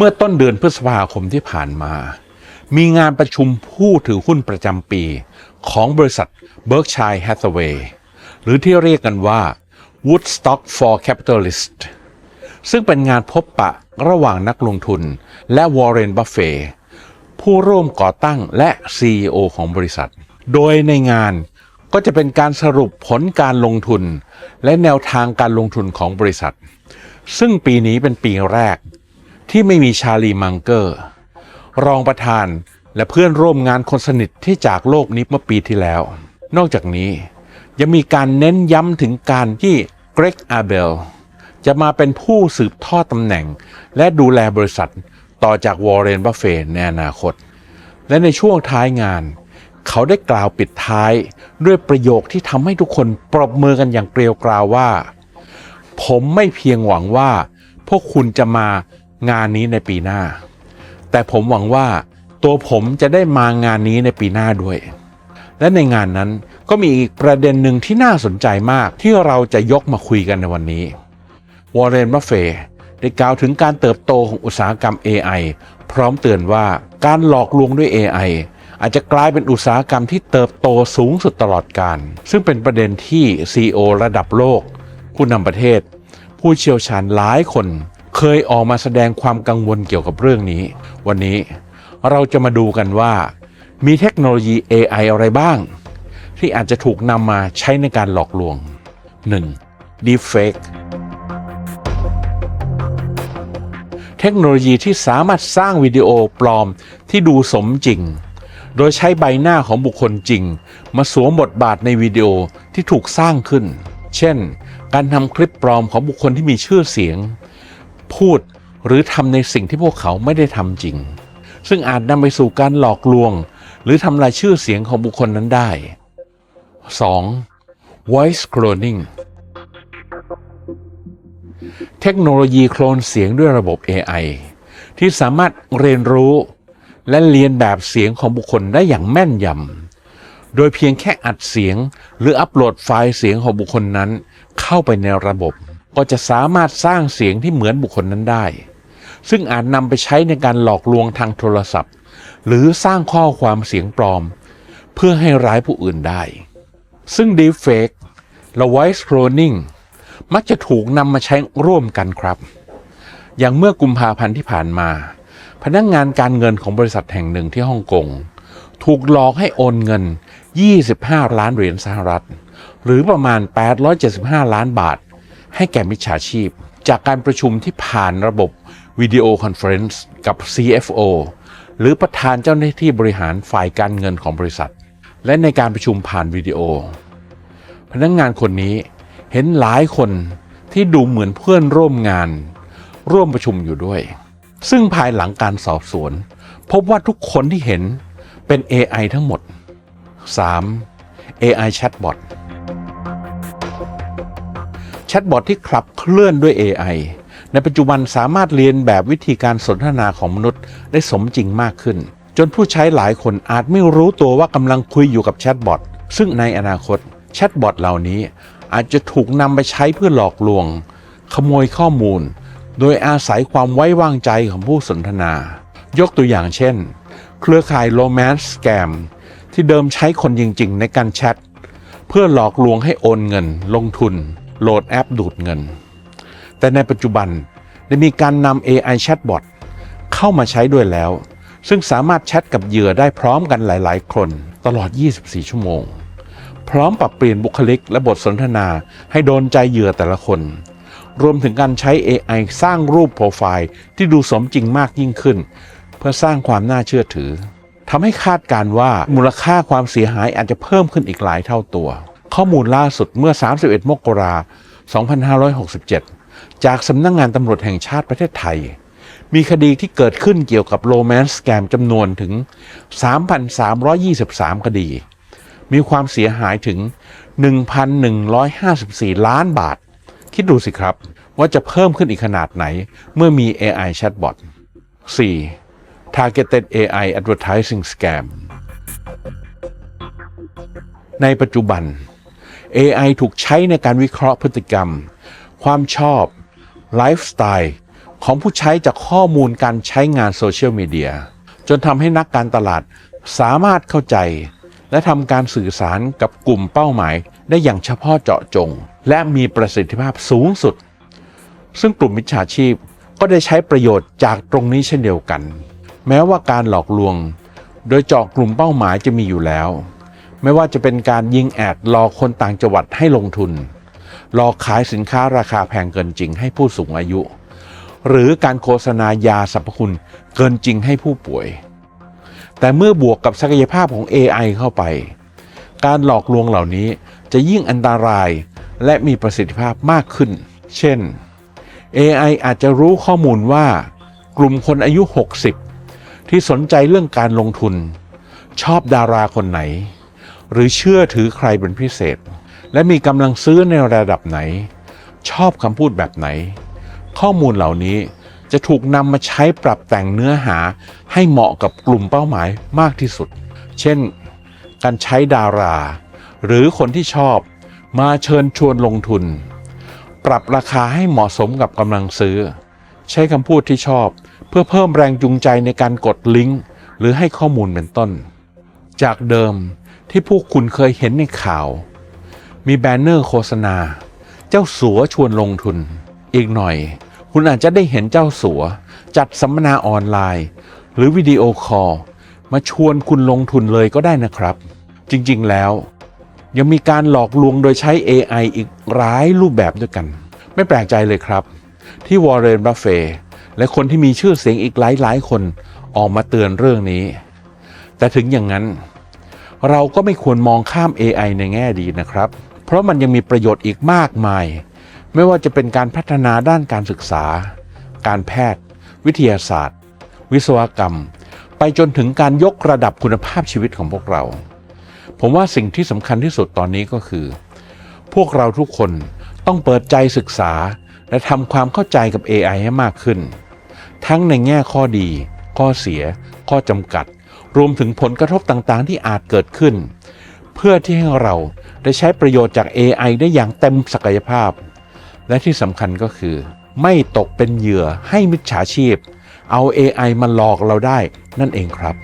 เมื่อต้นเดือนพฤษภาคมที่ผ่านมา มีงานประชุมผู้ถือหุ้นประจำปีของบริษัท Berkshire Hathaway หรือที่เรียกกันว่า Woodstock for Capitalists ซึ่งเป็นงานพบปะระหว่างนักลงทุนและวอร์เรนบัฟเฟผู้ร่วมก่อตั้งและ CEO ของบริษัท โดยในงานก็จะเป็นการสรุปผลการลงทุน และแนวทางการลงทุนของบริษัท ซึ่งปีนี้เป็นปีแรก ที่ไม่มีชาลีมังเกอร์ รองประธานและเพื่อนร่วมงานคนสนิทที่จากโลกนี้เมื่อปีที่แล้ว นอกจากนี้ยังมีการเน้นย้ำถึงการที่เกรกอาเบลจะมาเป็นผู้สืบทอดตำแหน่ง และดูแลบริษัทต่อจากวอร์เรนบัฟเฟตในอนาคต และในช่วงท้ายงาน เขาได้กล่าวปิดท้ายด้วยประโยคที่ทำให้ทุกคนปรบมือกันอย่างเกลียวกราวว่า ผมไม่เพียงหวังว่า พวกคุณจะมา งานนี้ในปีหน้า แต่ผมหวังว่าตัวผมจะได้มางานนี้ในปีหน้าด้วย และในงานนั้นก็มีอีกประเด็นหนึ่งที่น่าสนใจมากที่เราจะยกมาคุยกันในวันนี้วอร์เรนบัฟเฟได้กล่าวถึงการเติบโตของอุตสาหกรรม AI พร้อมเตือนว่าการหลอกลวงด้วย AI อาจจะกลายเป็นอุตสาหกรรมที่เติบโตสูงสุดตลอดการ ซึ่งเป็นประเด็นที่ CEO ระดับโลก ผู้นำประเทศ ผู้เชี่ยวชาญหลายคน เคยออกมาแสดงความกังวลเกี่ยวกับเรื่องนี้ วันนี้เราจะมาดูกันว่า มีเทคโนโลยี AI อะไรบ้าง ที่อาจจะถูกนำมาใช้ในการหลอกลวง 1. Deepfake เทคโนโลยีที่สามารถสร้างวิดีโอปลอมที่ดูสมจริง โดยใช้ใบหน้าของบุคคลจริง มาสวมบทบาทในวิดีโอที่ถูกสร้างขึ้น เช่น การทำคลิปปลอมของบุคคลที่มีชื่อเสียง พูดหรือทำในสิ่งที่พวกเขาไม่ได้ทำจริง ซึ่งอาจนำไปสู่การหลอกลวง หรือทำลายชื่อเสียงของบุคคลนั้นได้ 2. voice cloning เทคโนโลยีโคลนเสียงด้วยระบบ AI ที่สามารถเรียนรู้ และเรียนแบบเสียงของบุคคลได้อย่างแม่นยำ โดยเพียงแค่อัดเสียงหรืออัปโหลดไฟล์เสียงของบุคคลนั้นเข้าไปในระบบ ก็จะสามารถสร้างเสียงที่เหมือนบุคคลนั้นได้ ซึ่งอาจนำไปใช้ในการหลอกลวงทางโทรศัพท์ หรือสร้างข้อความเสียงปลอม เพื่อให้ร้ายผู้อื่นได้ ซึ่ง Deepfake และ Voice Cloning มักจะถูกนำมาใช้ร่วมกันครับ อย่างเมื่อกุมภาพันธ์ที่ผ่านมา พนักงงานการเงินของบริษัทแห่งหนึ่งที่ฮ่องกงถูกหลอกให้โอนเงิน 25 ล้านเหรียญสหรัฐ หรือประมาณ 875 ล้านบาท ให้แก่มิจฉาชีพ จากการประชุมที่ผ่านระบบวิดีโอคอนเฟรนซ์กับ CFO หรือประธานเจ้าหน้าที่บริหารฝ่ายการเงินของบริษัท และในการประชุมผ่านวิดีโอ พนักงงานคนนี้เห็นหลายคนที่ดูเหมือนเพื่อนร่วมงาน ร่วมประชุมอยู่ด้วย ซึ่งภายหลังการสอบสวน พบว่าทุกคนที่เห็นเป็น AI ทั้งหมด 3. AI Chatbot แชทบอทที่ขับเคลื่อนด้วย AI ในปัจจุบันสามารถเรียนแบบวิธีการสนทนาของมนุษย์ได้สมจริงมากขึ้น จนผู้ใช้หลายคนอาจไม่รู้ตัวว่ากำลังคุยอยู่กับแชทบอทซึ่งในอนาคตแชทบอทเหล่านี้อาจจะถูกนำไปใช้เพื่อหลอกลวง ขโมยข้อมูล โดยอาศัยความไว้วางใจของผู้สนทนา ยกตัวอย่างเช่น เครือข่ายโ m แมนส์แกมที่เดิมใช้คนจริง ๆ ในการแชทเพื่อหลอกลวงให้โอนเงินลงทุน โหลดแอปดูดเงิน แต่ในปัจจุบันได้มีการนำ AI Chatbot เข้ามาใช้ด้วยแล้ว ซึ่งสามารถแชทกับเหยื่อได้พร้อมกันหลาย ๆ คนตลอด 24 ชั่วโมง พร้อมปรับเปลี่ยนบุคลิกและบทสนทนาให้โดนใจเหยื่อแต่ละคน รวมถึงการใช้ AI สร้างรูปโปรไฟล์ที่ดูสมจริงมากยิ่งขึ้น เพื่อสร้างความน่าเชื่อถือทำให้คาดการณ์ว่ามูลค่าความเสียหายอาจจะเพิ่มขึ้นอีกหลายเท่าตัว ข้อมูลล่าสุดเมื่อ 31 มกราคม 2567 จากสำนักงงานตำรวจแห่งชาติประเทศไทย มีคดีที่เกิดขึ้นเกี่ยวกับโรแมนต์สแกมจำนวนถึง 3,323 คดี มีความเสียหายถึง 1,154 ล้านบาท คิดดูสิครับว่าจะเพิ่มขึ้นอีกขนาดไหนเมื่อมี AI Chatbot 4. Targeted AI Advertising Scam ในปัจจุบัน AI ถูกใช้ในการวิเคราะห์พฤติกรรม ความชอบ ไลฟ์สไตล์ ของผู้ใช้จากข้อมูลการใช้งานโซเชียลมีเดีย จนทำให้นักการตลาดสามารถเข้าใจ และทำการสื่อสารกับกลุ่มเป้าหมาย ได้อย่างเฉพาะเจาะจง และมีประสิทธิภาพสูงสุด ซึ่งกลุ่มมิจฉาชีพก็ได้ใช้ประโยชน์จากตรงนี้เช่นเดียวกัน แม้ว่าการหลอกลวง โดยเจาะกลุ่มเป้าหมายจะมีอยู่แล้ว ไม่ว่าจะเป็นการยิงแอดหลอคนต่างจังหวัดให้ลงทุนหลอขายสินค้าราคาแพงเกินจริงให้ผู้สูงอายุ หรือการโฆษณายาสรรพคุณเกินจริงให้ผู้ป่วย แต่เมื่อบวกกับศักยภาพของ AI เข้าไป การหลอกลวงเหล่านี้จะยิ่งอันตรายและมีประสิทธิภาพมากขึ้น เช่น AI อาจจะรู้ข้อมูลว่า กลุ่มคนอายุ 60 ที่สนใจเรื่องการลงทุน ชอบดาราคนไหน หรือเชื่อถือใครเป็นพิเศษ และมีกำลังซื้อในระดับไหน ชอบคำพูดแบบไหน ข้อมูลเหล่านี้จะถูกนำมาใช้ปรับแต่งเนื้อหาให้เหมาะกับกลุ่มเป้าหมายมากที่สุด เช่น การใช้ดารา หรือคนที่ชอบมาเชิญชวนลงทุน ปรับราคาให้เหมาะสมกับกำลังซื้อ ใช้คำพูดที่ชอบ เพื่อเพิ่มแรงจูงใจในการกดลิงก์หรือให้ข้อมูลเป็นต้น จากเดิม ที่พวกคุณเคยเห็นในข่าว มีแบนเนอร์โฆษณา เจ้าสัวชวนลงทุน อีกหน่อย คุณอาจจะได้เห็นเจ้าสัว จัดสัมมนาออนไลน์ หรือวิดีโอคอลมาชวนคุณลงทุนเลยก็ได้นะครับ จริงๆแล้ว ยังมีการหลอกลวงโดยใช้ AI อีกหลายรูปแบบด้วยกัน ไม่แปลกใจเลยครับ ที่วอร์เรนบัฟเฟและคนที่มีชื่อเสียงอีกหลายๆคนออกมาเตือนเรื่องนี้ แต่ถึงอย่างนั้น เราก็ไม่ควรมองข้าม AI ในแง่ดีนะครับ เพราะมันยังมีประโยชน์อีกมากมาย ไม่ว่าจะเป็นการพัฒนาด้านการศึกษา การแพทย์ วิทยาศาสตร์ วิศวกรรม ไปจนถึงการยกระดับคุณภาพชีวิตของพวกเรา ผมว่าสิ่งที่สำคัญที่สุดตอนนี้ก็คือ พวกเราทุกคนต้องเปิดใจศึกษา และทำความเข้าใจกับ AI ให้มากขึ้น ทั้งในแง่ข้อดี ข้อเสีย ข้อจำกัด รวมถึงผลกระทบต่างๆ ที่อาจเกิดขึ้น เพื่อที่ให้เราได้ใช้ประโยชน์จาก AI ได้อย่างเต็มศักยภาพ และที่สำคัญก็คือ ไม่ตกเป็นเหยื่อให้มิจฉาชีพ เอา AI มาหลอกเราได้นั่นเองครับ